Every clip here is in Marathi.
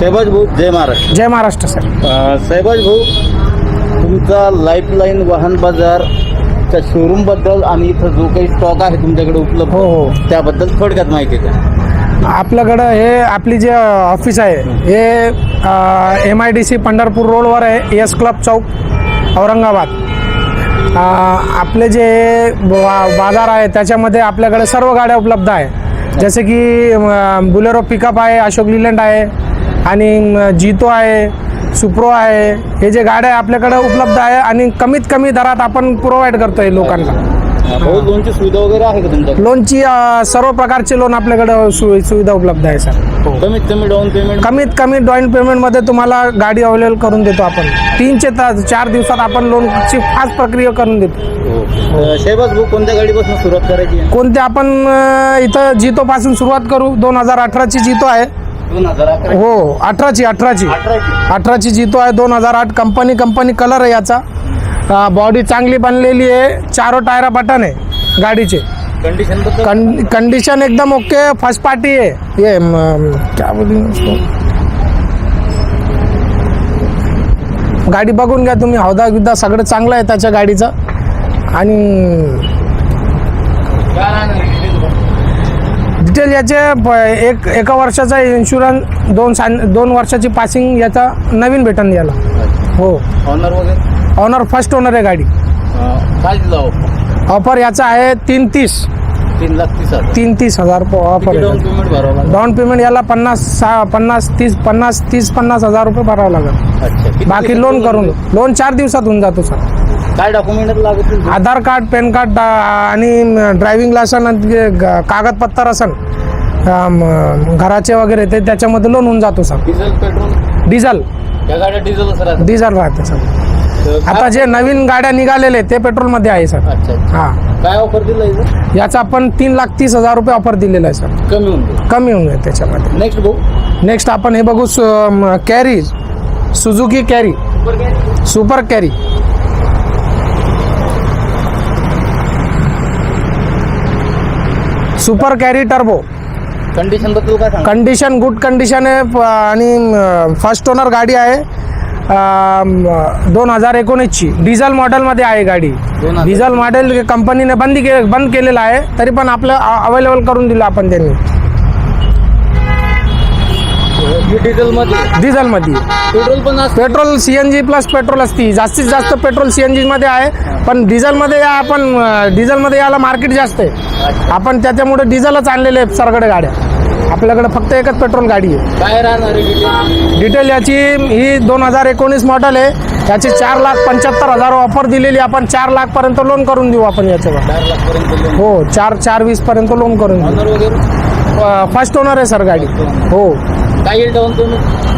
शहबाज भाऊ जय महाराष्ट्र. जय महाराष्ट्र सर. अ, शहबाज भाऊ तुमचा लाईफलाईन वाहन बाजारच्या शोरूमबद्दल आणि इथं जो काही स्टॉक आहे तुमच्याकडे उपलब्ध हो, हो. त्याबद्दल थोडक्यात माहिती द्या. आपल्याकडं हे आपली जे ऑफिस आहे हे M I D C Pandharpur रोडवर आहे एस क्लब चौक औरंगाबाद. आपले जे बा- बाजार आहे त्याच्यामध्ये आपल्याकडे सर्व गाड्या उपलब्ध आहे. जसे की बुलेरो पिकअप आहे अशोक लिलंड आहे आणि जितो आहे सुप्रो आहे हे जे गाड्या आपल्याकडे उपलब्ध आहे आणि कमीत कमी दरात आपण प्रोव्हाइड करतोय लोकांना. लोनची सुविधा वगैरे आहे का लोनची सर्व प्रकारचे लोन आपल्याकडे सुविधा उपलब्ध आहे सर. कमीत कमी डाऊन पेमेंट कमीत कमी डाऊन पेमेंटमध्ये तुम्हाला गाडी अवेलेबल करून देतो आपण. तास चार दिवसात आपण लोनची फास्ट प्रक्रिया करून देतो. भाऊ कोणत्या गाडीपासून सुरुवात करायची? आहे कोणते आपण इथं जितो पासून सुरुवात करू. दोन हजार अठराची जितो आहे. दोन हजार अकरा. हो अठराची अठराची. अठराची. अठराची जितो आहे दोन हजार आठ. कंपनी कंपनी कलर आहे याचा. बॉडी चांगली बनलेली आहे. चारो टायरा बटन आहे गाडीचे. कंडिशनबद्दल? कं, कंडिशन एकदम ओके फर्स्ट पार्टी है ये म, क्या उसको? गाडी बघून घ्या तुम्ही. हौदा बिद्दा सगळं चांगलं आहे त्याच्या गाडीचं. आणि काय आहे? डिटेल याचे प- एक एका वर्षाचा इन्शुरन्स दोन सा दोन वर्षाची पासिंग याचा नवीन भेटन याला. हो. ऑनर वगैरे? ऑनर फर्स्ट ओनर आहे गाडी. अ, काय दिला ऑफर याचा आहे तीन तीस. तीन लाख तीस हजार. तीन तीस हजार ऑफर डाऊन आहे पेमेंट भरावं लागेल. डाऊन पेमेंट याला पन्नास सहा पन्नास तीस पन्नास तीस पन्नास हजार रुपये भरावं लागेल. अच्छा किती बाकी दिवसात लोन करून लोन चार दिवसात होऊन जातो सर काय डॉक्युमेंट लागतील आधार कार्ड पॅन कार्ड आणि ड्रायव्हिंग लायसन कागदपत्र असन घराचे वगैरे ते त्याच्यामध्ये लोन होऊन जातो सर. डिझेल पेट्रोल डिझेल त्या गाड्या डिझेल राहते सर. आता जे नवीन गाड्या निघालेले ते पेट्रोलमध्ये आहे सर. हा. काय ऑफर दिला याचा आपण तीन लाख तीस हजार रुपये ऑफर दिलेला आहे सर. कमी होऊन जाईल. कमी होऊन जाईल त्याच्यामध्ये. नेक्स्ट भाऊ नेक्स्ट आपण हे बघू Carry Suzuki Carry super Carry super Carry turbo कंडिशनबद्दल काय सांगा कंडिशन गुड कंडिशन आहे. प- आणि फर्स्ट ओनर गाडी आहे. दोन हजार एकोणीसची. डिझेल मॉडेलमध्ये आहे गाडी. 2000. डिझेल मॉडेल कंपनीने बंद के बंद केलेलं आहे. तरी पण आपलं अवेलेबल करून दिलं आपण त्यांनी. ही डिझेल मध्ये डिझेलमध्ये. पेट्रोल पण असतं? Petrol C N G plus petrol असती. जास्तीत जास्त पेट्रोल सी एनमध्ये आहे. पण डिझेलमध्ये आपण डिझेलमध्ये याला मार्केट जास्त आहे. आपण त्याच्यामुळे डिझेलच आणलेले आहेत सरकडे गाड्या. आपल्याकडे फक्त एकच पेट्रोल गाडी आहे. काय राहणार आहे डिटेल डिटेल याची ही दोन हजार एकोणीस मॉडेल आहे. याची चार लाख पंच्याहत्तर हजार ऑफर दिलेली आपण चार लाख पर्यंत लोन करून देऊ आपण याच्यावर. हो चार चार वीस पर्यंत लोन करून देऊ. फर्स्ट ओनर आहे सर गाडी. हो. काय येईल डाऊन पेमेंट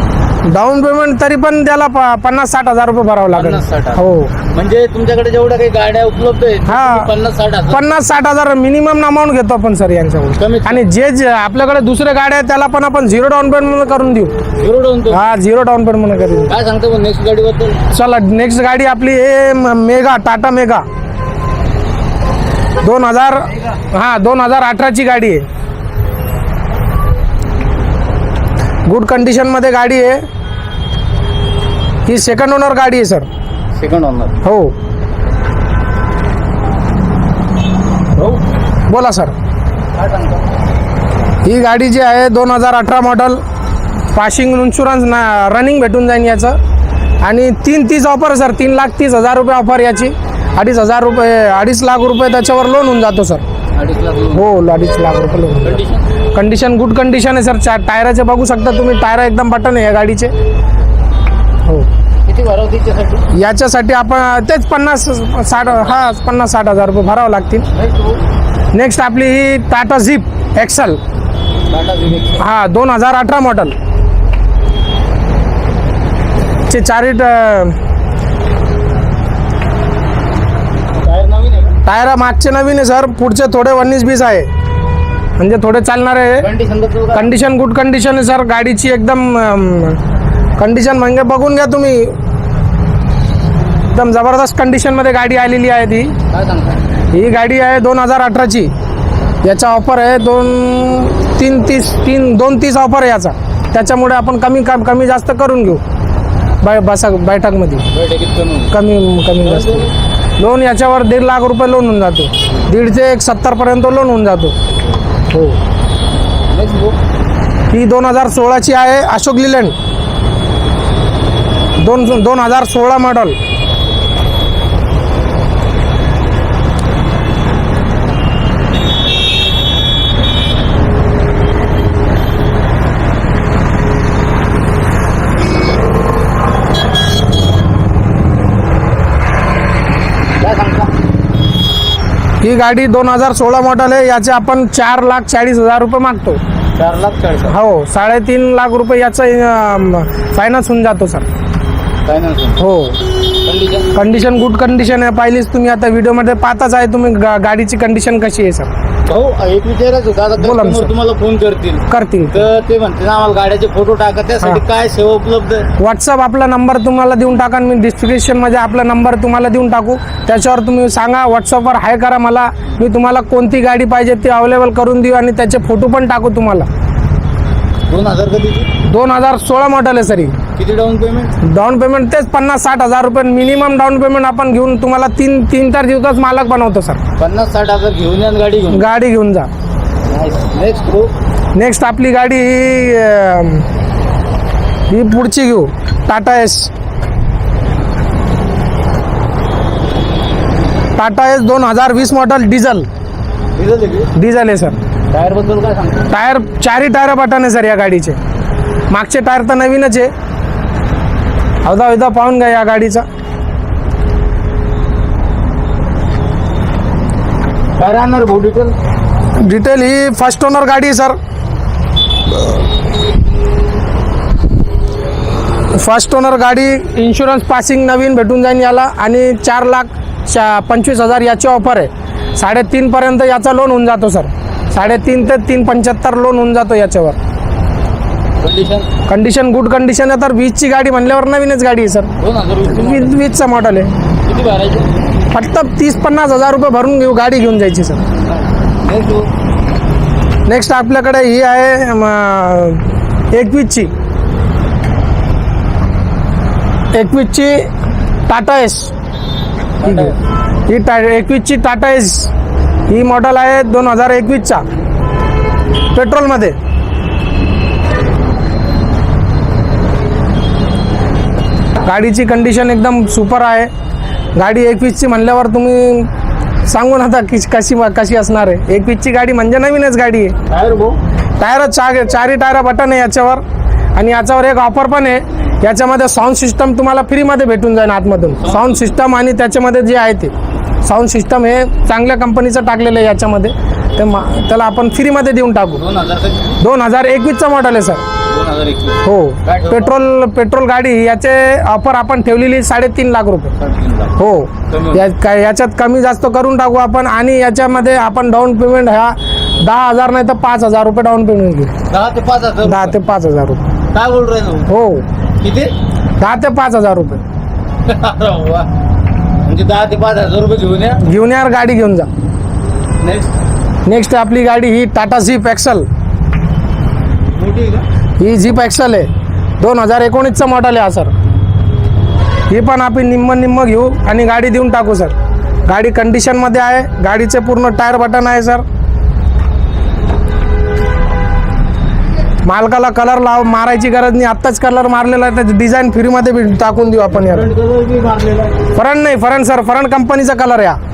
डाऊन पेमेंट तरी पण त्याला प- पन्नास साठ हजार रुपये भरावं लागेल. पन्नास साठ हजार. हो. म्हणजे तुमच्याकडे जेवढ्या काही गाड्या उपलब्ध आहेत हा. तुम्ही पन्नास साठ हजार. पन्नास साठ हजार मिनिमम अमाऊंट घेतो आपण सर यांच्याकडून. कमीत आणि जे जे आपल्याकडे दुसरे गाड्या आहेत त्याला पण आपण झिरो डाऊन पेमेंट करून देऊ. झिरो डाऊन पेमेंट हा झिरो डाऊन पेमेंट करून देऊ. काय सांगतो नेक्स्ट गाडीबद्दल? चला नेक्स्ट गाडी आपली म- मेगा टाटा मेगा. दोन हजार हा दोन हजार अठराची गाडी आहे. गुड कंडिशनमध्ये गाडी आहे. ही सेकंड ओनर गाडी आहे सर सेकंड ऑनर हो. भाऊ बोला सर काय सांगतो? ही गाडी जी आहे दोन हजार अठरा मॉडल पासिंग इन्शुरन्स ना रनिंग भेटून जाईल याचं. आणि तीन तीस ऑफर सर तीन लाख तीस हजार रुपये ऑफर याची. अडीच हजार रुपये अडीच लाख रुपये त्याच्यावर लोन होऊन जातो सर हो अडीच लाख रुपये कंडिशन गुड कंडिशन आहे सर. चा टायराचे बघू शकता तुम्ही. टायर एकदम बटन आहे या गाडीचे. हो. किती याच्यासाठी आपण तेच पन्नास साठ हा पन्नास साठ हजार रुपये भरावं लागतील. नेक्स्ट नेक्स्ट आपली ही टाटा झिप एक्सल हा दोन हजार अठरा मॉडल चे चारी ट- टायर नवीन आहे का टायर मागचे नवीन आहे सर. पुढचे थोडे उन्नीस बीस आहे. म्हणजे थोडे चालणार आहे. कंडिशन गुड कंडिशन आहे सर. गाडीची एकदम कंडिशन म्हणजे बघून घ्या तुम्ही. एकदम जबरदस्त कंडिशनमध्ये गाडी आलेली आहे ती. ही गाडी आहे दोन हजार अठराची. याचा ऑफर आहे दोन तीन तीस तीन दोन तीस ऑफर आहे याचा. त्याच्यामुळे आपण कमी कम जास्त करून घेऊ. बाय बसा बैठकमध्ये. कमी कमी जास्त. लोन याच्यावर दीड लाख रुपये लोन होऊन जातो. दीड ते एक सत्तरपर्यंत लोन होऊन जातो. हो. ही दोन हजार सोळाची आहे अशोक लिलँड. दोन दोन हजार सोळा मॉडल ही गाडी दोन हजार सोळा मॉडल आहे. याचे आपण चार लाख चाळीस हजार रुपये मागतो. चार लाख चाळीस. हो साडेतीन लाख रुपये याचं फायनान्स होऊन जातो सर हो. कंडिशन कंडिशन गुड कंडिशन आहे. पाहिलीच तुम्ही आता व्हिडिओमध्ये पाहताच आहे तुम्ही. गा- गाडीची कंडिशन कशी आहे सर भाऊ एक विचारायचं होतं. आता बोला ना, customer सर. तुम्हाला फोन करतील. करतील. तर ते आम्हाला गाड्याचे फोटो टाका त्यासाठी हा. काय सेवा उपलब्ध आहे? व्हॉट्सअप आपला नंबर तुम्हाला देऊन टाका मी डिस्क्रिप्शनमध्ये आपला नंबर तुम्हाला देऊन टाकू. त्याच्यावर तुम्ही सांगा व्हॉट्सअपवर हाय करा मला. मी तुम्हाला कोणती गाडी पाहिजे ती अवेलेबल करून देऊ आणि त्याचे फोटो पण टाकू तुम्हाला. दोन हजार कधीची दोन हजार सोळा मॉडेल आहे सर ही किती डाऊन पेमेंट डाऊन पेमेंट तेच पन्नास साठ हजार रुपये. मिनिमम डाऊन पेमेंट आपण घेऊन तुम्हाला तीन तीन चार दिवसात मालक बनवतो सर पन्नास साठ हजार घेऊन या आणि गाडी घेऊन गाडी घेऊन जा. नेक्स्ट नेक्स्ट आपली गाडी ही अं, ही पुढची घेऊ. टाटा एस टाटा एस दोन हजार वीस मॉडेल डिझल डिझेल आहे की? डिझल आहे सर टायरबद्दल काय सांगता? टायर चारही टायर बटन आहे सर या गाडीचे. मागचे टायर तर नवीनच आहे. अवधा अवधा पाहून घ्या या गाडीचा. काय राहणार भाऊ डिटेल डिटेल ही फर्स्ट ओनर गाडी आहे सर फर्स्ट ओनर गाडी इन्शुरन्स पासिंग नवीन भेटून जाईल याला आणि चार लाख चा पंचवीस हजार याची ऑफर आहे. साडेतीनपर्यंत याचा लोन होऊन जातो सर साडेतीन ते तीन पंच्याहत्तर लोन होऊन जातो याच्यावर. कंडिशन कंडिशन गुड कंडिशन आहे. तर वीजची गाडी म्हणल्यावर नवीनच गाडी आहे सर. दोन हजार वीस वीज वीजचा मॉडेल आहे. किती भरायचे? फक्त तीस पन्नास हजार रुपये भरून घेऊ गाडी घेऊन जायची सर. नेक्स्ट नेक्स्ट आपल्याकडे ही आहे म, एकवीसची. एकवीसची टाटा एस. ही टा एकवीसची टाटा एस. ही मॉडेल आहे दोन हजार एकवीसचा. पेट्रोलमध्ये गाडीची कंडिशन एकदम सुपर आहे. गाडी एकवीसची म्हणल्यावर तुम्ही सांगू ना आता की कशी कशी असणार आहे. एकवीसची गाडी म्हणजे नवीनच गाडी आहे. टायर भाऊ? टायर चार चारही टायर बटन आहे याच्यावर. आणि याच्यावर एक ऑफर पण आहे. याच्यामध्ये साऊंड सिस्टम तुम्हाला फ्रीमध्ये भेटून जाईल आतमधून. साऊंड सिस्टम आणि त्याच्यामध्ये जे आहे ते. साऊंड सिस्टम हे चांगल्या कंपनीचं टाकलेलं आहे याच्यामध्ये. ते मा त्याला आपण फ्रीमध्ये देऊन टाकू. दोन हजार एकवीसचा मॉडेल आहे सर हो? पेट्रोल पेट्रोल गाडी याचे ऑफर आपण ठेवलेली साडेतीन लाख रुपये. हो. या का- याच्यात कमी जास्त करून टाकू आपण आणि याच्यामध्ये आपण डाऊन पेमेंट ह्या दहा हजार नाही तर पाच हजार रुपये डाऊन पेमेंट घेऊ. दहा ते पाच हजार दहा ते पाच हजार रुपये. काय बोल? हो. किती? दहा ते पाच हजार रुपये. अरे वा. म्हणजे दहा ते पाच हजार रुपये घेऊन या. घेऊन यार गाडी घेऊन जा. नेक्स्ट नेक्स्ट आपली गाडी ही टाटा झीप एक्सल मोठी आहे का? ही झीप एक्सल आहे. दोन हजार एकोणीसचं मॉडल आहे हा सर ही पण आपण निम्म निम्म घेऊ आणि गाडी देऊन टाकू सर गाडी कंडिशनमध्ये आहे. गाडीचे पूर्ण टायर बटन आहे सर मालकाला कलर लाव मारायची गरज नाही. आत्ताच कलर मारलेला आहे त्याची डिझाईन फ्रीमध्ये बी टाकून देऊ आपण आहे. फरंट नाही फरंट सर फरंट कंपनीचा कलर आहे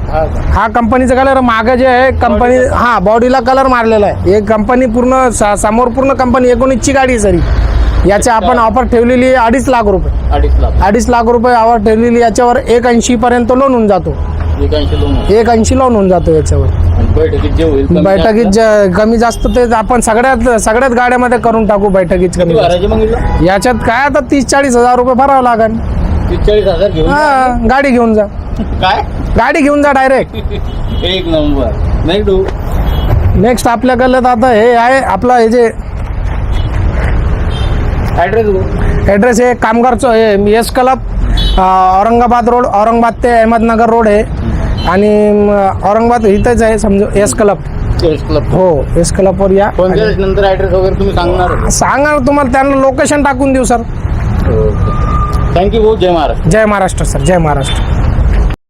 हा. कंपनीचा कलर मागे जे आहे कंपनी हा बॉडीला कलर मारलेला आहे. हे कंपनी पूर्ण समोर पूर्ण कंपनी एकोणीसची गाडी आहे सरी. याची आपण ऑफर ठेवलेली आहे अडीच लाख रुपये. अडीच लाख. अडीच लाख रुपये ऑफर ठेवलेली याच्यावर एक ऐंशी पर्यंत लोन होऊन जातो. लोन एक ऐंशी लोन होऊन जातो याच्यावर. आणि बैठकीत जे होईल कमी बैठकीत जास्त. जे कमी जास्त ते आपण सगळ्यात सगळ्यात गाड्यामध्ये करून टाकू बैठकीत किती कमी जास्त. भरायचे मग हिला? याच्यात काय आता तीस चाळीस हजार रुपये भरावं लागेल तीस चाळीस हजार घेऊन हा गाडी घेऊन जा. काय? गाडी घेऊन जा डायरेक्ट एक नंबर. नाही डू. नेक्स्ट आपल्याकडे आता हे आहे आपलं हे जे ऍड्रेस ॲड्रेस आहे कामगारचं हे एस क्लब अ, औरंगाबाद रोड औरंगाबाद ते अहमदनगर रोड आहे आणि औरंगाबाद इथंच आहे समजा एस क्लब चॉईस क्लब हो एस क्लबवर या. नंतर ॲड्रेस वगैरे तुम्ही सांगणार? सांगा तुम्हाला त्यांना लोकेशन टाकून देऊ सर थँक्यू भाऊ. जय महाराज जय महाराष्ट्र सर जय महाराष्ट्र.